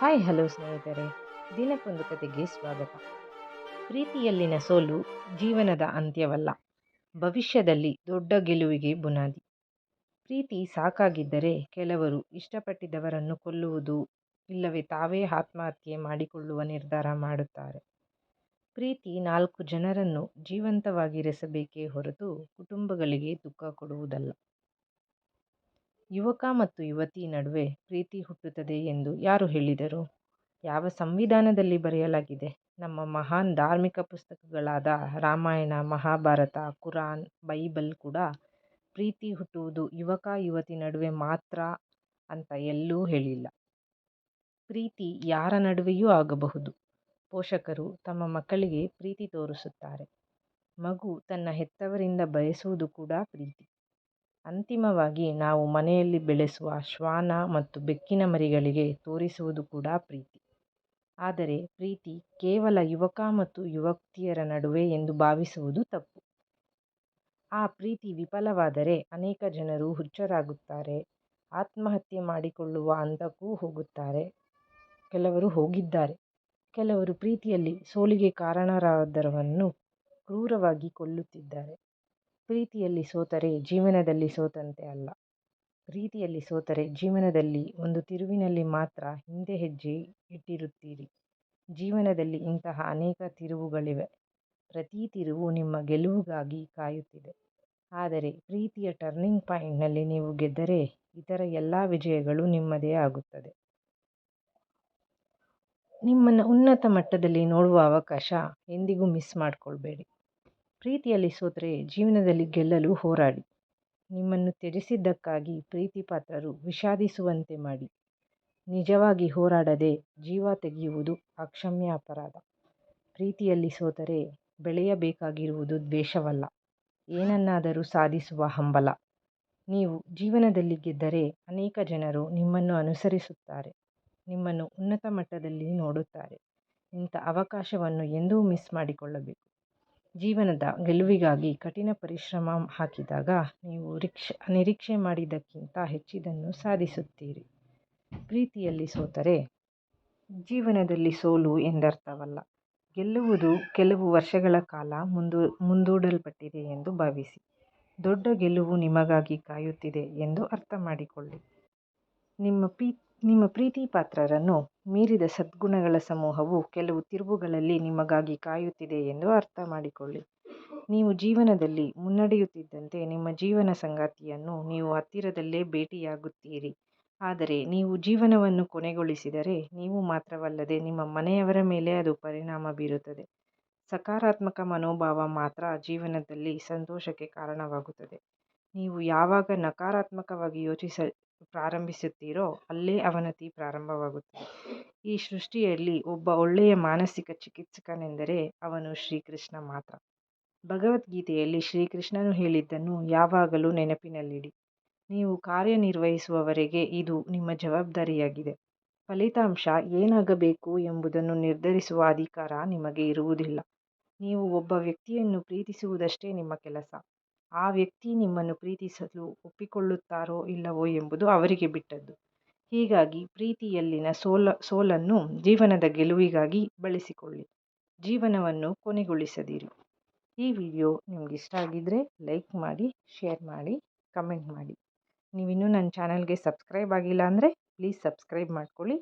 Hi, hello ಸ್ನೇಹಿತರೆ. ದಿನಕ್ಕೊಂದು ಕತೆಗೆ ಸ್ವಾಗತ. ಪ್ರೀತಿಯಲ್ಲಿನ ಸೋಲು ಜೀವನದ ಅಂತ್ಯವಲ್ಲ, ಭವಿಷ್ಯದಲ್ಲಿ ದೊಡ್ಡ ಗೆಲುವಿಗೆ ಬುನಾದಿ. ಪ್ರೀತಿ ಸಾಕಾಗಿದ್ದರೆ ಕೆಲವರು ಇಷ್ಟಪಟ್ಟಿದ್ದವರನ್ನು ಕೊಲ್ಲುವುದು, ಇಲ್ಲವೇ ತಾವೇ ಆತ್ಮಹತ್ಯೆ ಮಾಡಿಕೊಳ್ಳುವ ನಿರ್ಧಾರ ಮಾಡುತ್ತಾರೆ. ಪ್ರೀತಿ ನಾಲ್ಕು ಜನರನ್ನು ಜೀವಂತವಾಗಿರಿಸಬೇಕೇ ಹೊರತು ಕುಟುಂಬಗಳಿಗೆ ದುಃಖ ಕೊಡುವುದಲ್ಲ. ಯುವಕ ಮತ್ತು ಯುವತಿ ನಡುವೆ ಪ್ರೀತಿ ಹುಟ್ಟುತ್ತದೆ ಎಂದು ಯಾರು ಹೇಳಿದರು? ಯಾವ ಸಂವಿಧಾನದಲ್ಲಿ ಬರೆಯಲಾಗಿದೆ? ನಮ್ಮ ಮಹಾನ್ ಧಾರ್ಮಿಕ ಪುಸ್ತಕಗಳಾದ ರಾಮಾಯಣ, ಮಹಾಭಾರತ, ಕುರಾನ್, ಬೈಬಲ್ ಕೂಡ ಪ್ರೀತಿ ಹುಟ್ಟುವುದು ಯುವಕ, ಯುವತಿ ನಡುವೆ ಮಾತ್ರ ಅಂತ ಎಲ್ಲೂ ಹೇಳಿಲ್ಲ. ಪ್ರೀತಿ ಯಾರ ನಡುವೆಯೂ ಆಗಬಹುದು. ಪೋಷಕರು ತಮ್ಮ ಮಕ್ಕಳಿಗೆ ಪ್ರೀತಿ ತೋರಿಸುತ್ತಾರೆ. ಮಗು ತನ್ನ ಹೆತ್ತವರಿಂದ ಬಯಸುವುದು ಕೂಡ ಪ್ರೀತಿ. ಅಂತಿಮವಾಗಿ ನಾವು ಮನೆಯಲ್ಲಿ ಬೆಳೆಸುವ ಶ್ವಾನ ಮತ್ತು ಬೆಕ್ಕಿನ ಮರಿಗಳಿಗೆ ತೋರಿಸುವುದು ಕೂಡ ಪ್ರೀತಿ. ಆದರೆ ಪ್ರೀತಿ ಕೇವಲ ಯುವಕ ಮತ್ತು ಯುವತಿಯರ ನಡುವೆ ಎಂದು ಭಾವಿಸುವುದು ತಪ್ಪು. ಆ ಪ್ರೀತಿ ವಿಫಲವಾದರೆ ಅನೇಕ ಜನರು ಹುಚ್ಚರಾಗುತ್ತಾರೆ, ಆತ್ಮಹತ್ಯೆ ಮಾಡಿಕೊಳ್ಳುವ ಹಂತಕ್ಕೂ ಹೋಗುತ್ತಾರೆ, ಕೆಲವರು ಹೋಗಿದ್ದಾರೆ. ಕೆಲವರು ಪ್ರೀತಿಯಲ್ಲಿ ಸೋಲಿಗೆ ಕಾರಣರಾದವರನ್ನು ಕ್ರೂರವಾಗಿ ಕೊಲ್ಲುತ್ತಿದ್ದಾರೆ. ಪ್ರೀತಿಯಲ್ಲಿ ಸೋತರೆ ಜೀವನದಲ್ಲಿ ಸೋತಂತೆ ಅಲ್ಲ. ಪ್ರೀತಿಯಲ್ಲಿ ಸೋತರೆ ಜೀವನದಲ್ಲಿ ಒಂದು ತಿರುವಿನಲ್ಲಿ ಮಾತ್ರ ಹಿಂದೆ ಹೆಜ್ಜೆ ಇಟ್ಟಿರುತ್ತೀರಿ. ಜೀವನದಲ್ಲಿ ಇಂತಹ ಅನೇಕ ತಿರುವುಗಳಿವೆ. ಪ್ರತಿ ತಿರುವು ನಿಮ್ಮ ಗೆಲುವಿಗಾಗಿ ಕಾಯುತ್ತಿದೆ. ಆದರೆ ಪ್ರೀತಿಯ ಟರ್ನಿಂಗ್ ಪಾಯಿಂಟ್ನಲ್ಲಿ ನೀವು ಗೆದ್ದರೆ ಇತರ ಎಲ್ಲ ವಿಜಯಗಳು ನಿಮ್ಮದೇ ಆಗುತ್ತದೆ. ನಿಮ್ಮನ್ನು ಉನ್ನತ ಮಟ್ಟದಲ್ಲಿ ನೋಡುವ ಅವಕಾಶ ಎಂದಿಗೂ ಮಿಸ್ ಮಾಡಿಕೊಳ್ಬೇಡಿ. ಪ್ರೀತಿಯಲ್ಲಿ ಸೋತರೆ ಜೀವನದಲ್ಲಿ ಗೆಲ್ಲಲು ಹೋರಾಡಿ. ನಿಮ್ಮನ್ನು ತ್ಯಜಿಸಿದ್ದಕ್ಕಾಗಿ ಪ್ರೀತಿ ಪಾತ್ರರು ವಿಷಾದಿಸುವಂತೆ ಮಾಡಿ. ನಿಜವಾಗಿ ಹೋರಾಡದೆ ಜೀವ ತೆಗೆಯುವುದು ಅಕ್ಷಮ್ಯ ಅಪರಾಧ. ಪ್ರೀತಿಯಲ್ಲಿ ಸೋತರೆ ಬೆಳೆಯಬೇಕಾಗಿರುವುದು ದ್ವೇಷವಲ್ಲ. ಏನನ್ನಾದರೂ ಸಾಧಿಸುವ ಹಂಬಲ. ನೀವು ಜೀವನದಲ್ಲಿ ಗೆದ್ದರೆ ಅನೇಕ ಜನರು ನಿಮ್ಮನ್ನು ಅನುಸರಿಸುತ್ತಾರೆ. ನಿಮ್ಮನ್ನು ಉನ್ನತ ಮಟ್ಟದಲ್ಲಿ ನೋಡುತ್ತಾರೆ. ಇಂಥ ಅವಕಾಶವನ್ನು ಎಂದೂ ಮಿಸ್ ಮಾಡಿಕೊಳ್ಳಬೇಕು. ಜೀವನದ ಗೆಲುವಿಗಾಗಿ ಕಠಿಣ ಪರಿಶ್ರಮ ಹಾಕಿದಾಗ ನೀವು ರಿಕ್ಷ, ನಿರೀಕ್ಷೆ ಮಾಡಿದ್ದಕ್ಕಿಂತ ಹೆಚ್ಚಿದನ್ನು ಸಾಧಿಸುತ್ತೀರಿ. ಪ್ರೀತಿಯಲ್ಲಿ ಸೋತರೆ ಜೀವನದಲ್ಲಿ ಸೋಲು ಎಂದರ್ಥವಲ್ಲ. ಗೆಲ್ಲುವುದು ಕೆಲವು ವರ್ಷಗಳ ಕಾಲ ಮುಂದೂ, ಮುಂದೂಡಲ್ಪಟ್ಟಿದೆ ಎಂದು ಭಾವಿಸಿ. ದೊಡ್ಡ ಗೆಲುವು ನಿಮಗಾಗಿ ಕಾಯುತ್ತಿದೆ ಎಂದು ಅರ್ಥ ಮಾಡಿಕೊಳ್ಳಿ ನಿಮ್ಮ ಪೀ ನಿಮ್ಮ ಪ್ರೀತಿ ಪಾತ್ರರನ್ನು ಮೀರಿದ ಸದ್ಗುಣಗಳ ಸಮೂಹವು ಕೆಲವು ತಿರುವುಗಳಲ್ಲಿ ನಿಮಗಾಗಿ ಕಾಯುತ್ತಿದೆ ಎಂದು ಅರ್ಥ ಮಾಡಿಕೊಳ್ಳಿ. ನೀವು ಜೀವನದಲ್ಲಿ ಮುನ್ನಡೆಯುತ್ತಿದ್ದಂತೆ ನಿಮ್ಮ ಜೀವನ ಸಂಗಾತಿಯನ್ನು ನೀವು ಹತ್ತಿರದಲ್ಲೇ ಭೇಟಿಯಾಗುತ್ತೀರಿ. ಆದರೆ ನೀವು ಜೀವನವನ್ನು ಕೊನೆಗೊಳಿಸಿದರೆ ನೀವು ಮಾತ್ರವಲ್ಲದೆ ನಿಮ್ಮ ಮನೆಯವರ ಮೇಲೆ ಅದು ಪರಿಣಾಮ ಬೀರುತ್ತದೆ. ಸಕಾರಾತ್ಮಕ ಮನೋಭಾವ ಮಾತ್ರ ಜೀವನದಲ್ಲಿ ಸಂತೋಷಕ್ಕೆ ಕಾರಣವಾಗುತ್ತದೆ. ನೀವು ಯಾವಾಗ ನಕಾರಾತ್ಮಕವಾಗಿ ಯೋಚಿಸ ಪ್ರಾರಂಭಿಸುತ್ತೀರೋ ಅಲ್ಲೇ ಅವನತಿ ಪ್ರಾರಂಭವಾಗುತ್ತದೆ. ಈ ಸೃಷ್ಟಿಯಲ್ಲಿ ಒಬ್ಬ ಒಳ್ಳೆಯ ಮಾನಸಿಕ ಚಿಕಿತ್ಸಕನೆಂದರೆ ಅವನು ಶ್ರೀಕೃಷ್ಣ ಮಾತ್ರ. ಭಗವದ್ಗೀತೆಯಲ್ಲಿ ಶ್ರೀಕೃಷ್ಣನು ಹೇಳಿದ್ದನ್ನು ಯಾವಾಗಲೂ ನೆನಪಿನಲ್ಲಿಡಿ. ನೀವು ಕಾರ್ಯನಿರ್ವಹಿಸುವವರೆಗೆ ಇದು ನಿಮ್ಮ ಜವಾಬ್ದಾರಿಯಾಗಿದೆ. ಫಲಿತಾಂಶ ಏನಾಗಬೇಕು ಎಂಬುದನ್ನು ನಿರ್ಧರಿಸುವ ಅಧಿಕಾರ ನಿಮಗೆ ಇರುವುದಿಲ್ಲ. ನೀವು ಒಬ್ಬ ವ್ಯಕ್ತಿಯನ್ನು ಪ್ರೀತಿಸುವುದಷ್ಟೇ ನಿಮ್ಮ ಕೆಲಸ. ಆ ವ್ಯಕ್ತಿ ನಿಮ್ಮನ್ನು ಪ್ರೀತಿಸಲು ಒಪ್ಪಿಕೊಳ್ಳುತ್ತಾರೋ ಇಲ್ಲವೋ ಎಂಬುದು ಅವರಿಗೆ ಬಿಟ್ಟದ್ದು. ಹೀಗಾಗಿ ಪ್ರೀತಿಯಲ್ಲಿನ ಸೋಲ, ಸೋಲನ್ನು ಜೀವನದ ಗೆಲುವಿಗಾಗಿ ಬಳಸಿಕೊಳ್ಳಿ. ಜೀವನವನ್ನು ಕೊನೆಗೊಳಿಸದಿರಿ. ಈ ವಿಡಿಯೋ ನಿಮ್ಗೆ ಇಷ್ಟ ಆಗಿದ್ದರೆ ಲೈಕ್ ಮಾಡಿ, ಶೇರ್ ಮಾಡಿ, ಕಮೆಂಟ್ ಮಾಡಿ. ನೀವಿನ್ನೂ ನನ್ನ ಚಾನಲ್ಗೆ ಸಬ್ಸ್ಕ್ರೈಬ್ ಆಗಿಲ್ಲ ಅಂದರೆ ಪ್ಲೀಸ್ ಸಬ್ಸ್ಕ್ರೈಬ್ ಮಾಡ್ಕೊಳ್ಳಿ.